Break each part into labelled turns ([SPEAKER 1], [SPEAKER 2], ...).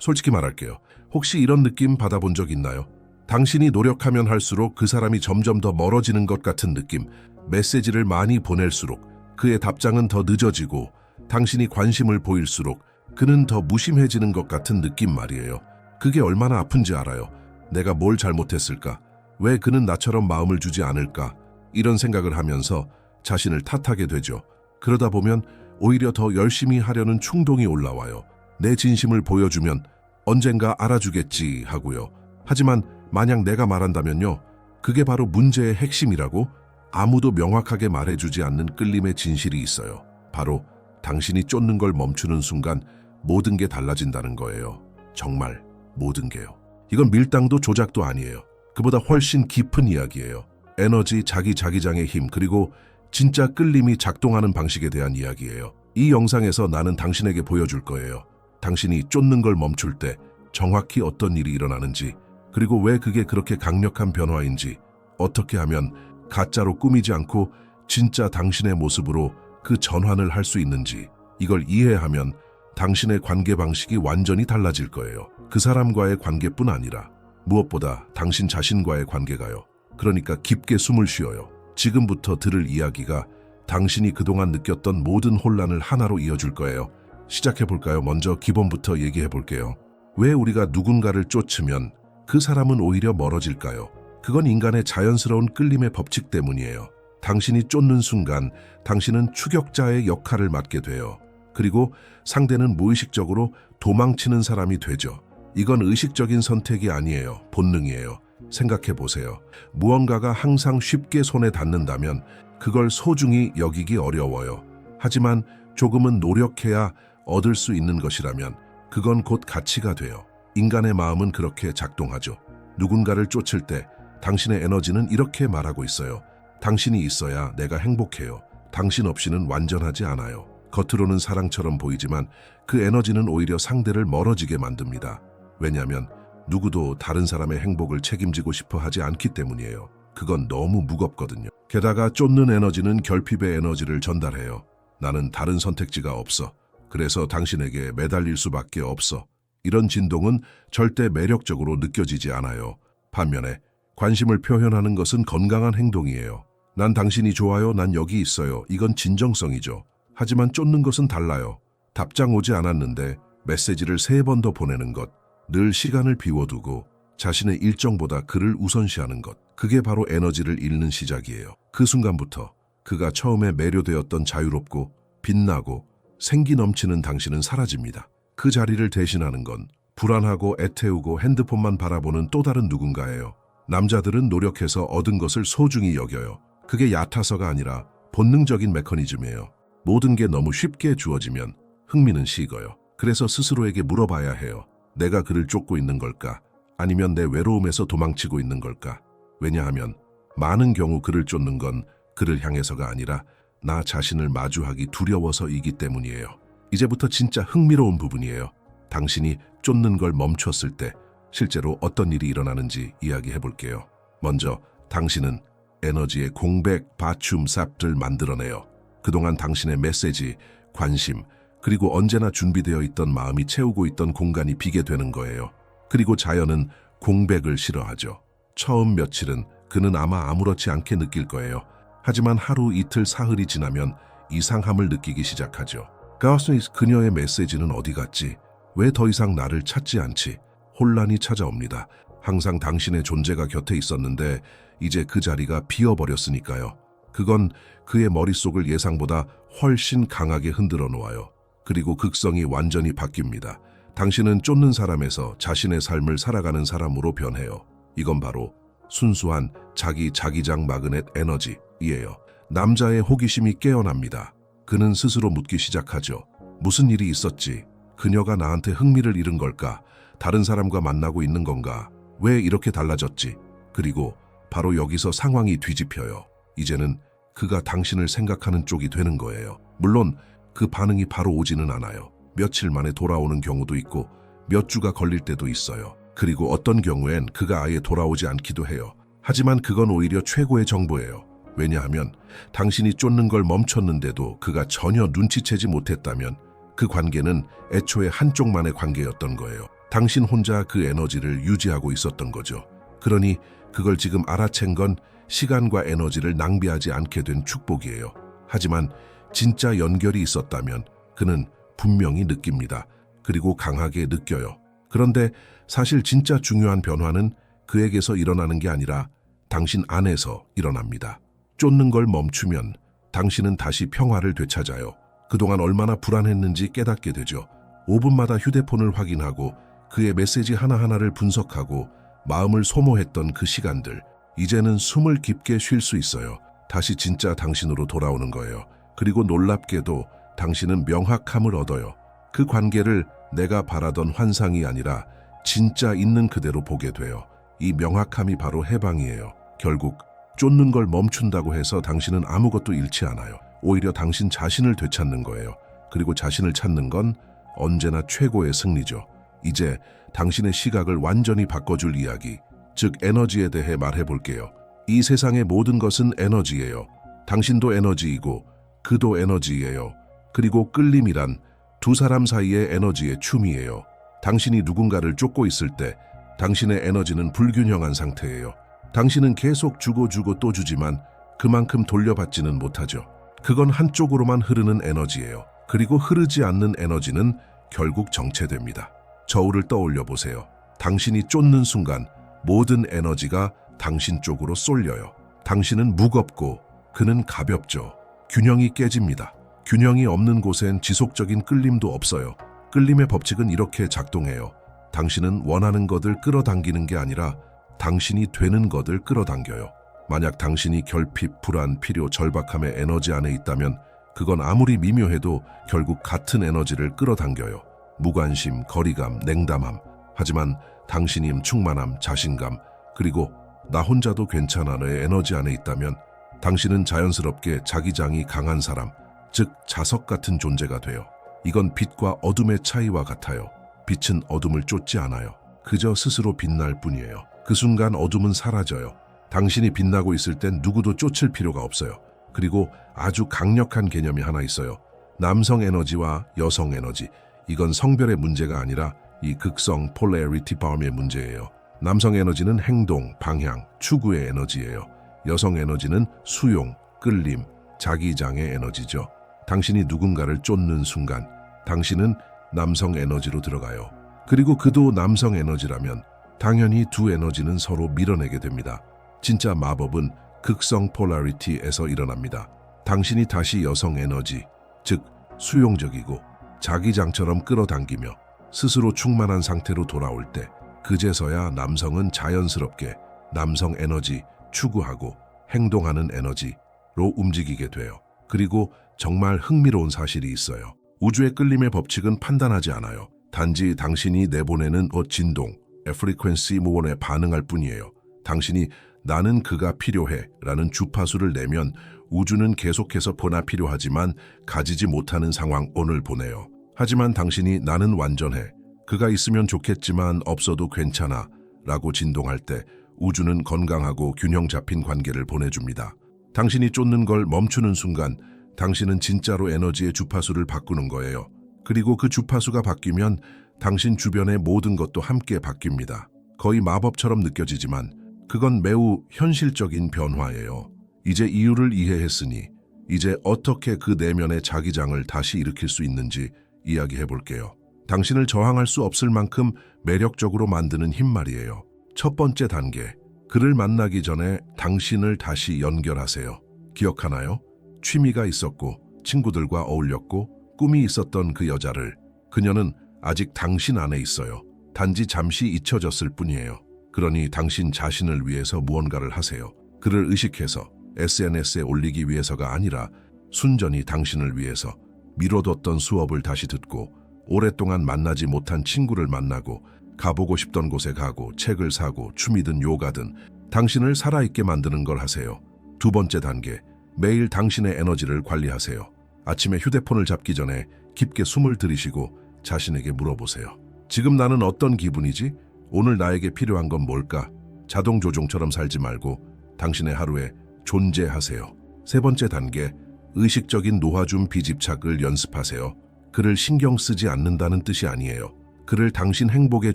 [SPEAKER 1] 솔직히 말할게요. 혹시 이런 느낌 받아본 적 있나요? 당신이 노력하면 할수록 그 사람이 점점 더 멀어지는 것 같은 느낌, 메시지를 많이 보낼수록 그의 답장은 더 늦어지고 당신이 관심을 보일수록 그는 더 무심해지는 것 같은 느낌 말이에요. 그게 얼마나 아픈지 알아요. 내가 뭘 잘못했을까? 왜 그는 나처럼 마음을 주지 않을까? 이런 생각을 하면서 자신을 탓하게 되죠. 그러다 보면 오히려 더 열심히 하려는 충동이 올라와요. 내 진심을 보여주면 언젠가 알아주겠지 하고요. 하지만 만약 내가 말한다면요. 그게 바로 문제의 핵심이라고 아무도 명확하게 말해주지 않는 끌림의 진실이 있어요. 바로 당신이 쫓는 걸 멈추는 순간 모든 게 달라진다는 거예요. 정말 모든 게요. 이건 밀당도 조작도 아니에요. 그보다 훨씬 깊은 이야기예요. 에너지, 자기 자기장의 힘, 그리고 진짜 끌림이 작동하는 방식에 대한 이야기예요. 이 영상에서 나는 당신에게 보여줄 거예요. 당신이 쫓는 걸 멈출 때 정확히 어떤 일이 일어나는지, 그리고 왜 그게 그렇게 강력한 변화인지, 어떻게 하면 가짜로 꾸미지 않고 진짜 당신의 모습으로 그 전환을 할 수 있는지, 이걸 이해하면 당신의 관계 방식이 완전히 달라질 거예요. 그 사람과의 관계뿐 아니라 무엇보다 당신 자신과의 관계가요. 그러니까 깊게 숨을 쉬어요. 지금부터 들을 이야기가 당신이 그동안 느꼈던 모든 혼란을 하나로 이어줄 거예요. 시작해 볼까요? 먼저 기본부터 얘기해 볼게요. 왜 우리가 누군가를 쫓으면 그 사람은 오히려 멀어질까요? 그건 인간의 자연스러운 끌림의 법칙 때문이에요. 당신이 쫓는 순간 당신은 추격자의 역할을 맡게 돼요. 그리고 상대는 무의식적으로 도망치는 사람이 되죠. 이건 의식적인 선택이 아니에요. 본능이에요. 생각해 보세요. 무언가가 항상 쉽게 손에 닿는다면 그걸 소중히 여기기 어려워요. 하지만 조금은 노력해야 얻을 수 있는 것이라면 그건 곧 가치가 돼요. 인간의 마음은 그렇게 작동하죠. 누군가를 쫓을 때 당신의 에너지는 이렇게 말하고 있어요. 당신이 있어야 내가 행복해요. 당신 없이는 완전하지 않아요. 겉으로는 사랑처럼 보이지만 그 에너지는 오히려 상대를 멀어지게 만듭니다. 왜냐하면 누구도 다른 사람의 행복을 책임지고 싶어 하지 않기 때문이에요. 그건 너무 무겁거든요. 게다가 쫓는 에너지는 결핍의 에너지를 전달해요. 나는 다른 선택지가 없어. 그래서 당신에게 매달릴 수밖에 없어. 이런 진동은 절대 매력적으로 느껴지지 않아요. 반면에 관심을 표현하는 것은 건강한 행동이에요. 난 당신이 좋아요. 난 여기 있어요. 이건 진정성이죠. 하지만 쫓는 것은 달라요. 답장 오지 않았는데 메시지를 세 번 더 보내는 것. 늘 시간을 비워두고 자신의 일정보다 그를 우선시하는 것. 그게 바로 에너지를 잃는 시작이에요. 그 순간부터 그가 처음에 매료되었던 자유롭고 빛나고 생기 넘치는 당신은 사라집니다. 그 자리를 대신하는 건 불안하고 애태우고 핸드폰만 바라보는 또 다른 누군가예요. 남자들은 노력해서 얻은 것을 소중히 여겨요. 그게 얕아서가 아니라 본능적인 메커니즘이에요. 모든 게 너무 쉽게 주어지면 흥미는 식어요. 그래서 스스로에게 물어봐야 해요. 내가 그를 쫓고 있는 걸까? 아니면 내 외로움에서 도망치고 있는 걸까? 왜냐하면 많은 경우 그를 쫓는 건 그를 향해서가 아니라 나 자신을 마주하기 두려워서이기 때문이에요. 이제부터 진짜 흥미로운 부분이에요. 당신이 쫓는 걸 멈췄을 때 실제로 어떤 일이 일어나는지 이야기해 볼게요. 먼저 당신은 에너지의 공백, 바춤, 삽들 만들어내요. 그동안 당신의 메시지, 관심, 그리고 언제나 준비되어 있던 마음이 채우고 있던 공간이 비게 되는 거예요. 그리고 자연은 공백을 싫어하죠. 처음 며칠은 그는 아마 아무렇지 않게 느낄 거예요. 하지만 하루 이틀 사흘이 지나면 이상함을 느끼기 시작하죠. 가스니스 그녀의 메시지는 어디 갔지? 왜 더 이상 나를 찾지 않지? 혼란이 찾아옵니다. 항상 당신의 존재가 곁에 있었는데 이제 그 자리가 비어버렸으니까요. 그건 그의 머릿속을 예상보다 훨씬 강하게 흔들어 놓아요. 그리고 극성이 완전히 바뀝니다. 당신은 쫓는 사람에서 자신의 삶을 살아가는 사람으로 변해요. 이건 바로 순수한 자기 자기장 마그넷 에너지 이에요. 남자의 호기심이 깨어납니다. 그는 스스로 묻기 시작하죠. 무슨 일이 있었지? 그녀가 나한테 흥미를 잃은 걸까? 다른 사람과 만나고 있는 건가? 왜 이렇게 달라졌지? 그리고 바로 여기서 상황이 뒤집혀요. 이제는 그가 당신을 생각하는 쪽이 되는 거예요. 물론 그 반응이 바로 오지는 않아요. 며칠 만에 돌아오는 경우도 있고 몇 주가 걸릴 때도 있어요. 그리고 어떤 경우엔 그가 아예 돌아오지 않기도 해요. 하지만 그건 오히려 최고의 정보예요. 왜냐하면 당신이 쫓는 걸 멈췄는데도 그가 전혀 눈치채지 못했다면 그 관계는 애초에 한쪽만의 관계였던 거예요. 당신 혼자 그 에너지를 유지하고 있었던 거죠. 그러니 그걸 지금 알아챈 건 시간과 에너지를 낭비하지 않게 된 축복이에요. 하지만 진짜 연결이 있었다면 그는 분명히 느낍니다. 그리고 강하게 느껴요. 그런데 사실 진짜 중요한 변화는 그에게서 일어나는 게 아니라 당신 안에서 일어납니다. 쫓는 걸 멈추면 당신은 다시 평화를 되찾아요. 그동안 얼마나 불안했는지 깨닫게 되죠. 5분마다 휴대폰을 확인하고 그의 메시지 하나하나를 분석하고 마음을 소모했던 그 시간들. 이제는 숨을 깊게 쉴 수 있어요. 다시 진짜 당신으로 돌아오는 거예요. 그리고 놀랍게도 당신은 명확함을 얻어요. 그 관계를 내가 바라던 환상이 아니라 진짜 있는 그대로 보게 돼요. 이 명확함이 바로 해방이에요. 결국 쫓는 걸 멈춘다고 해서 당신은 아무것도 잃지 않아요. 오히려 당신 자신을 되찾는 거예요. 그리고 자신을 찾는 건 언제나 최고의 승리죠. 이제 당신의 시각을 완전히 바꿔줄 이야기, 즉 에너지에 대해 말해볼게요. 이 세상의 모든 것은 에너지예요. 당신도 에너지이고 그도 에너지예요. 그리고 끌림이란 두 사람 사이의 에너지의 춤이에요. 당신이 누군가를 쫓고 있을 때 당신의 에너지는 불균형한 상태예요. 당신은 계속 주고 주고 또 주지만 그만큼 돌려받지는 못하죠. 그건 한쪽으로만 흐르는 에너지예요. 그리고 흐르지 않는 에너지는 결국 정체됩니다. 저울을 떠올려 보세요. 당신이 쫓는 순간 모든 에너지가 당신 쪽으로 쏠려요. 당신은 무겁고 그는 가볍죠. 균형이 깨집니다. 균형이 없는 곳엔 지속적인 끌림도 없어요. 끌림의 법칙은 이렇게 작동해요. 당신은 원하는 것을 끌어당기는 게 아니라 당신이 되는 것을 끌어당겨요. 만약 당신이 결핍, 불안, 필요, 절박함의 에너지 안에 있다면 그건 아무리 미묘해도 결국 같은 에너지를 끌어당겨요. 무관심, 거리감, 냉담함. 하지만 당신이 충만함, 자신감, 그리고 나 혼자도 괜찮아의 에너지 안에 있다면 당신은 자연스럽게 자기장이 강한 사람, 즉 자석 같은 존재가 돼요. 이건 빛과 어둠의 차이와 같아요. 빛은 어둠을 쫓지 않아요. 그저 스스로 빛날 뿐이에요. 그 순간 어둠은 사라져요. 당신이 빛나고 있을 땐 누구도 쫓을 필요가 없어요. 그리고 아주 강력한 개념이 하나 있어요. 남성 에너지와 여성 에너지. 이건 성별의 문제가 아니라 이 극성 폴레리티 바움의 문제예요. 남성 에너지는 행동, 방향, 추구의 에너지예요. 여성 에너지는 수용, 끌림, 자기장의 에너지죠. 당신이 누군가를 쫓는 순간 당신은 남성 에너지로 들어가요. 그리고 그도 남성 에너지라면 당연히 두 에너지는 서로 밀어내게 됩니다. 진짜 마법은 극성 폴라리티에서 일어납니다. 당신이 다시 여성 에너지, 즉 수용적이고 자기장처럼 끌어당기며 스스로 충만한 상태로 돌아올 때 그제서야 남성은 자연스럽게 남성 에너지 추구하고 행동하는 에너지로 움직이게 돼요. 그리고 정말 흥미로운 사실이 있어요. 우주의 끌림의 법칙은 판단하지 않아요. 단지 당신이 내보내는 어 진동, 프리퀀시 무원에 반응할 뿐이에요. 당신이 나는 그가 필요해 라는 주파수를 내면 우주는 계속해서 보나 필요하지만 가지지 못하는 상황 오늘 보내요. 하지만 당신이 나는 완전해. 그가 있으면 좋겠지만 없어도 괜찮아 라고 진동할 때 우주는 건강하고 균형 잡힌 관계를 보내줍니다. 당신이 쫓는 걸 멈추는 순간 당신은 진짜로 에너지의 주파수를 바꾸는 거예요. 그리고 그 주파수가 바뀌면 당신 주변의 모든 것도 함께 바뀝니다. 거의 마법처럼 느껴지지만 그건 매우 현실적인 변화예요. 이제 이유를 이해했으니 이제 어떻게 그 내면의 자기장을 다시 일으킬 수 있는지 이야기해 볼게요. 당신을 저항할 수 없을 만큼 매력적으로 만드는 힘 말이에요. 첫 번째 단계. 그를 만나기 전에 당신을 다시 연결하세요. 기억하나요? 취미가 있었고 친구들과 어울렸고 꿈이 있었던 그 여자를 그녀는 아직 당신 안에 있어요. 단지 잠시 잊혀졌을 뿐이에요. 그러니 당신 자신을 위해서 무언가를 하세요. 그를 의식해서 SNS에 올리기 위해서가 아니라 순전히 당신을 위해서 미뤄뒀던 수업을 다시 듣고 오랫동안 만나지 못한 친구를 만나고 가보고 싶던 곳에 가고 책을 사고 춤이든 요가든 당신을 살아있게 만드는 걸 하세요. 두 번째 단계, 매일 당신의 에너지를 관리하세요. 아침에 휴대폰을 잡기 전에 깊게 숨을 들이쉬고 자신에게 물어보세요. 지금 나는 어떤 기분이지? 오늘 나에게 필요한 건 뭘까? 자동 조종처럼 살지 말고 당신의 하루에 존재하세요. 세 번째 단계, 의식적인 노화줌 비집착을 연습하세요. 그를 신경 쓰지 않는다는 뜻이 아니에요. 그를 당신 행복의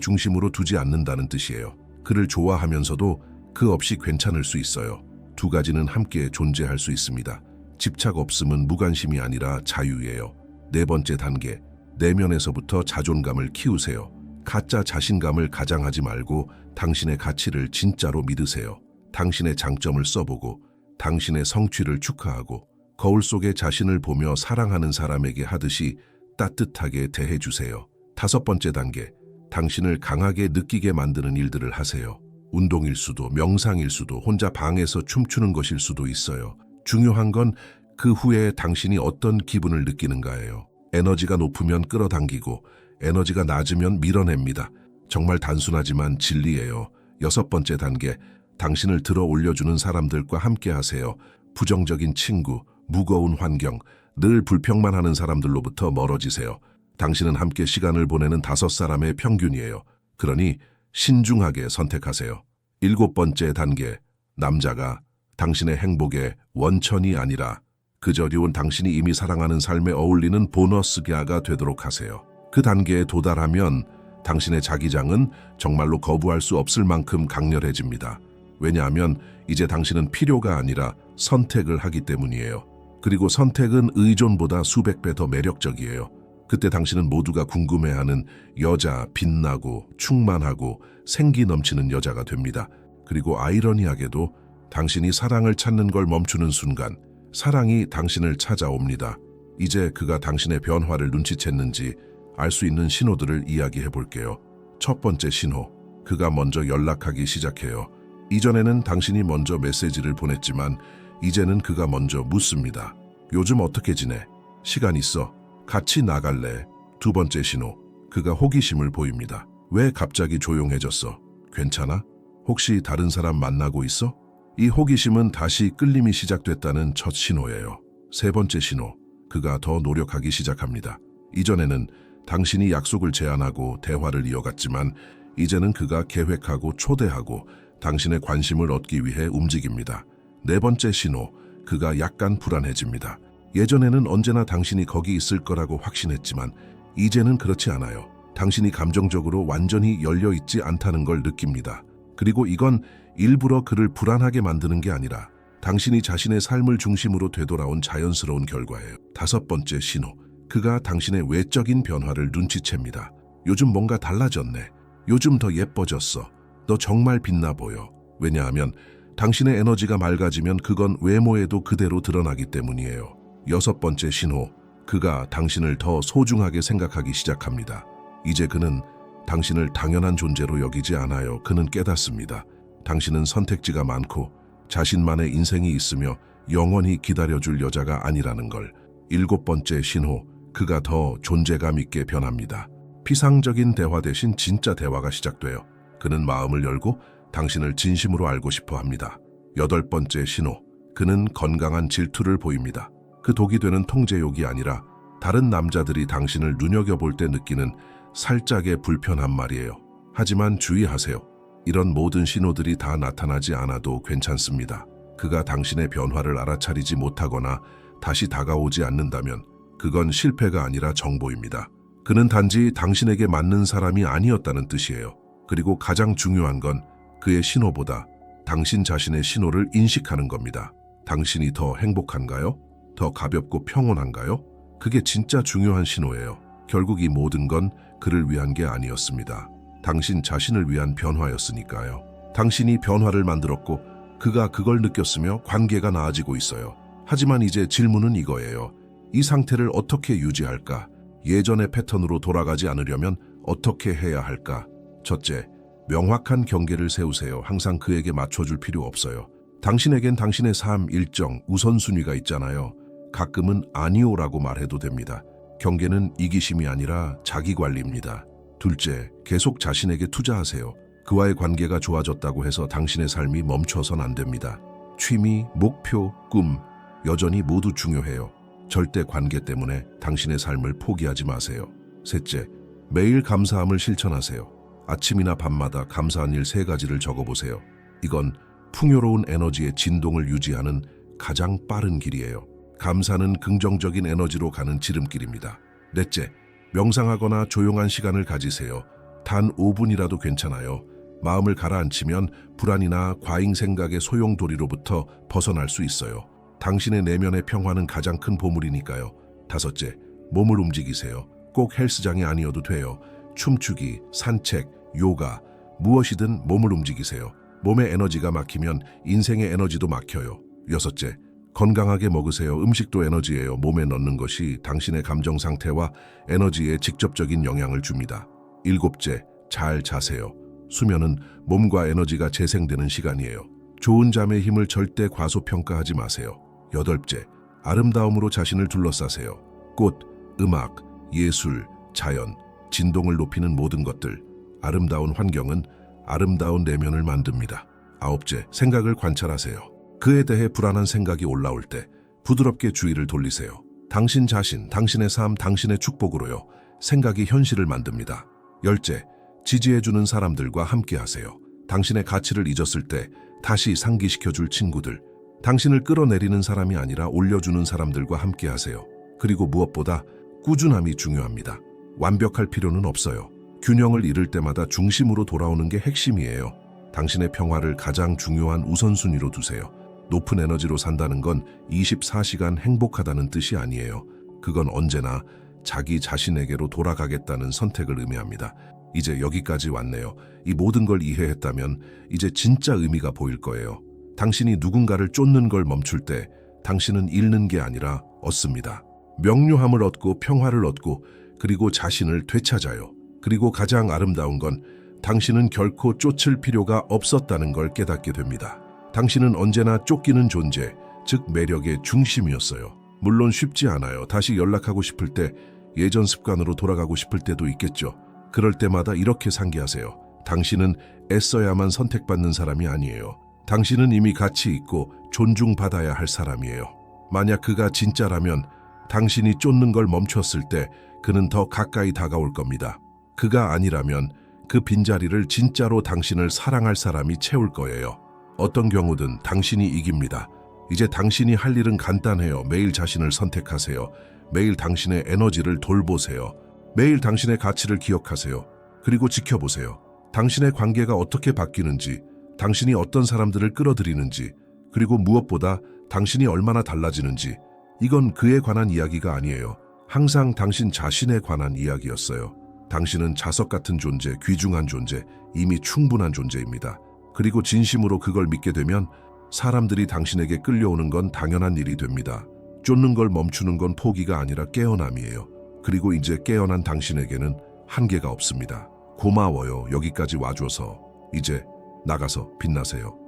[SPEAKER 1] 중심으로 두지 않는다는 뜻이에요. 그를 좋아하면서도 그 없이 괜찮을 수 있어요. 두 가지는 함께 존재할 수 있습니다. 집착 없음은 무관심이 아니라 자유예요. 네 번째 단계, 내면에서부터 자존감을 키우세요. 가짜 자신감을 가장하지 말고 당신의 가치를 진짜로 믿으세요. 당신의 장점을 써보고 당신의 성취를 축하하고 거울 속에 자신을 보며 사랑하는 사람에게 하듯이 따뜻하게 대해주세요. 다섯 번째 단계, 당신을 강하게 느끼게 만드는 일들을 하세요. 운동일 수도 명상일 수도 혼자 방에서 춤추는 것일 수도 있어요. 중요한 건 그 후에 당신이 어떤 기분을 느끼는가예요. 에너지가 높으면 끌어당기고 에너지가 낮으면 밀어냅니다. 정말 단순하지만 진리예요. 여섯 번째 단계, 당신을 들어 올려주는 사람들과 함께 하세요. 부정적인 친구, 무거운 환경, 늘 불평만 하는 사람들로부터 멀어지세요. 당신은 함께 시간을 보내는 다섯 사람의 평균이에요. 그러니 신중하게 선택하세요. 일곱 번째 단계, 남자가 당신의 행복의 원천이 아니라 그저리온 당신이 이미 사랑하는 삶에 어울리는 보너스 계아가 되도록 하세요. 그 단계에 도달하면 당신의 자기장은 정말로 거부할 수 없을 만큼 강렬해집니다. 왜냐하면 이제 당신은 필요가 아니라 선택을 하기 때문이에요. 그리고 선택은 의존보다 수백 배 더 매력적이에요. 그때 당신은 모두가 궁금해하는 여자, 빛나고 충만하고 생기 넘치는 여자가 됩니다. 그리고 아이러니하게도 당신이 사랑을 찾는 걸 멈추는 순간 사랑이 당신을 찾아옵니다. 이제 그가 당신의 변화를 눈치챘는지 알 수 있는 신호들을 이야기해 볼게요. 첫 번째 신호, 그가 먼저 연락하기 시작해요. 이전에는 당신이 먼저 메시지를 보냈지만 이제는 그가 먼저 묻습니다. 요즘 어떻게 지내? 시간 있어? 같이 나갈래? 두 번째 신호, 그가 호기심을 보입니다. 왜 갑자기 조용해졌어? 괜찮아? 혹시 다른 사람 만나고 있어? 이 호기심은 다시 끌림이 시작됐다는 첫 신호예요. 세 번째 신호, 그가 더 노력하기 시작합니다. 이전에는 당신이 약속을 제안하고 대화를 이어갔지만 이제는 그가 계획하고 초대하고 당신의 관심을 얻기 위해 움직입니다. 네 번째 신호, 그가 약간 불안해집니다. 예전에는 언제나 당신이 거기 있을 거라고 확신했지만 이제는 그렇지 않아요. 당신이 감정적으로 완전히 열려 있지 않다는 걸 느낍니다. 그리고 이건 일부러 그를 불안하게 만드는 게 아니라 당신이 자신의 삶을 중심으로 되돌아온 자연스러운 결과예요. 다섯 번째 신호, 그가 당신의 외적인 변화를 눈치챕니다. 요즘 뭔가 달라졌네. 요즘 더 예뻐졌어. 너 정말 빛나 보여. 왜냐하면 당신의 에너지가 맑아지면 그건 외모에도 그대로 드러나기 때문이에요. 여섯 번째 신호, 그가 당신을 더 소중하게 생각하기 시작합니다. 이제 그는 당신을 당연한 존재로 여기지 않아요. 그는 깨닫습니다. 당신은 선택지가 많고 자신만의 인생이 있으며 영원히 기다려줄 여자가 아니라는 걸. 일곱 번째 신호, 그가 더 존재감 있게 변합니다. 피상적인 대화 대신 진짜 대화가 시작돼요. 그는 마음을 열고 당신을 진심으로 알고 싶어 합니다. 여덟 번째 신호, 그는 건강한 질투를 보입니다. 그 독이 되는 통제욕이 아니라 다른 남자들이 당신을 눈여겨볼 때 느끼는 살짝의 불편한 말이에요. 하지만 주의하세요. 이런 모든 신호들이 다 나타나지 않아도 괜찮습니다. 그가 당신의 변화를 알아차리지 못하거나 다시 다가오지 않는다면 그건 실패가 아니라 정보입니다. 그는 단지 당신에게 맞는 사람이 아니었다는 뜻이에요. 그리고 가장 중요한 건 그의 신호보다 당신 자신의 신호를 인식하는 겁니다. 당신이 더 행복한가요? 더 가볍고 평온한가요? 그게 진짜 중요한 신호예요. 결국 이 모든 건 그를 위한 게 아니었습니다. 당신 자신을 위한 변화였으니까요. 당신이 변화를 만들었고 그가 그걸 느꼈으며 관계가 나아지고 있어요. 하지만 이제 질문은 이거예요. 이 상태를 어떻게 유지할까? 예전의 패턴으로 돌아가지 않으려면 어떻게 해야 할까? 첫째, 명확한 경계를 세우세요. 항상 그에게 맞춰줄 필요 없어요. 당신에겐 당신의 삶 일정, 우선순위가 있잖아요. 가끔은 아니오라고 말해도 됩니다. 경계는 이기심이 아니라 자기관리입니다. 둘째, 계속 자신에게 투자하세요. 그와의 관계가 좋아졌다고 해서 당신의 삶이 멈춰선 안 됩니다. 취미, 목표, 꿈, 여전히 모두 중요해요. 절대 관계 때문에 당신의 삶을 포기하지 마세요. 셋째, 매일 감사함을 실천하세요. 아침이나 밤마다 감사한 일 세 가지를 적어보세요. 이건 풍요로운 에너지의 진동을 유지하는 가장 빠른 길이에요. 감사는 긍정적인 에너지로 가는 지름길입니다. 넷째, 명상하거나 조용한 시간을 가지세요. 단 5분이라도 괜찮아요. 마음을 가라앉히면 불안이나 과잉 생각의 소용돌이로부터 벗어날 수 있어요. 당신의 내면의 평화는 가장 큰 보물이니까요. 다섯째, 몸을 움직이세요. 꼭 헬스장이 아니어도 돼요. 춤추기, 산책, 요가, 무엇이든 몸을 움직이세요. 몸의 에너지가 막히면 인생의 에너지도 막혀요. 여섯째, 건강하게 먹으세요. 음식도 에너지예요. 몸에 넣는 것이 당신의 감정 상태와 에너지에 직접적인 영향을 줍니다. 일곱째, 잘 자세요. 수면은 몸과 에너지가 재생되는 시간이에요. 좋은 잠의 힘을 절대 과소평가하지 마세요. 여덟째, 아름다움으로 자신을 둘러싸세요. 꽃, 음악, 예술, 자연, 진동을 높이는 모든 것들. 아름다운 환경은 아름다운 내면을 만듭니다. 아홉째, 생각을 관찰하세요. 그에 대해 불안한 생각이 올라올 때 부드럽게 주의를 돌리세요. 당신 자신, 당신의 삶, 당신의 축복으로요. 생각이 현실을 만듭니다. 열째, 지지해주는 사람들과 함께 하세요. 당신의 가치를 잊었을 때 다시 상기시켜줄 친구들. 당신을 끌어내리는 사람이 아니라 올려주는 사람들과 함께 하세요. 그리고 무엇보다 꾸준함이 중요합니다. 완벽할 필요는 없어요. 균형을 잃을 때마다 중심으로 돌아오는 게 핵심이에요. 당신의 평화를 가장 중요한 우선순위로 두세요. 높은 에너지로 산다는 건 24시간 행복하다는 뜻이 아니에요. 그건 언제나 자기 자신에게로 돌아가겠다는 선택을 의미합니다. 이제 여기까지 왔네요. 이 모든 걸 이해했다면 이제 진짜 의미가 보일 거예요. 당신이 누군가를 쫓는 걸 멈출 때 당신은 잃는 게 아니라 얻습니다. 명료함을 얻고 평화를 얻고 그리고 자신을 되찾아요. 그리고 가장 아름다운 건 당신은 결코 쫓을 필요가 없었다는 걸 깨닫게 됩니다. 당신은 언제나 쫓기는 존재, 즉 매력의 중심이었어요. 물론 쉽지 않아요. 다시 연락하고 싶을 때, 예전 습관으로 돌아가고 싶을 때도 있겠죠. 그럴 때마다 이렇게 상기하세요. 당신은 애써야만 선택받는 사람이 아니에요. 당신은 이미 가치 있고 존중받아야 할 사람이에요. 만약 그가 진짜라면 당신이 쫓는 걸 멈췄을 때 그는 더 가까이 다가올 겁니다. 그가 아니라면 그 빈자리를 진짜로 당신을 사랑할 사람이 채울 거예요. 어떤 경우든 당신이 이깁니다. 이제 당신이 할 일은 간단해요. 매일 자신을 선택하세요. 매일 당신의 에너지를 돌보세요. 매일 당신의 가치를 기억하세요. 그리고 지켜보세요. 당신의 관계가 어떻게 바뀌는지, 당신이 어떤 사람들을 끌어들이는지, 그리고 무엇보다 당신이 얼마나 달라지는지, 이건 그에 관한 이야기가 아니에요. 항상 당신 자신에 관한 이야기였어요. 당신은 자석 같은 존재, 귀중한 존재, 이미 충분한 존재입니다. 그리고 진심으로 그걸 믿게 되면 사람들이 당신에게 끌려오는 건 당연한 일이 됩니다. 쫓는 걸 멈추는 건 포기가 아니라 깨어남이에요. 그리고 이제 깨어난 당신에게는 한계가 없습니다. 고마워요. 여기까지 와줘서. 이제 나가서 빛나세요.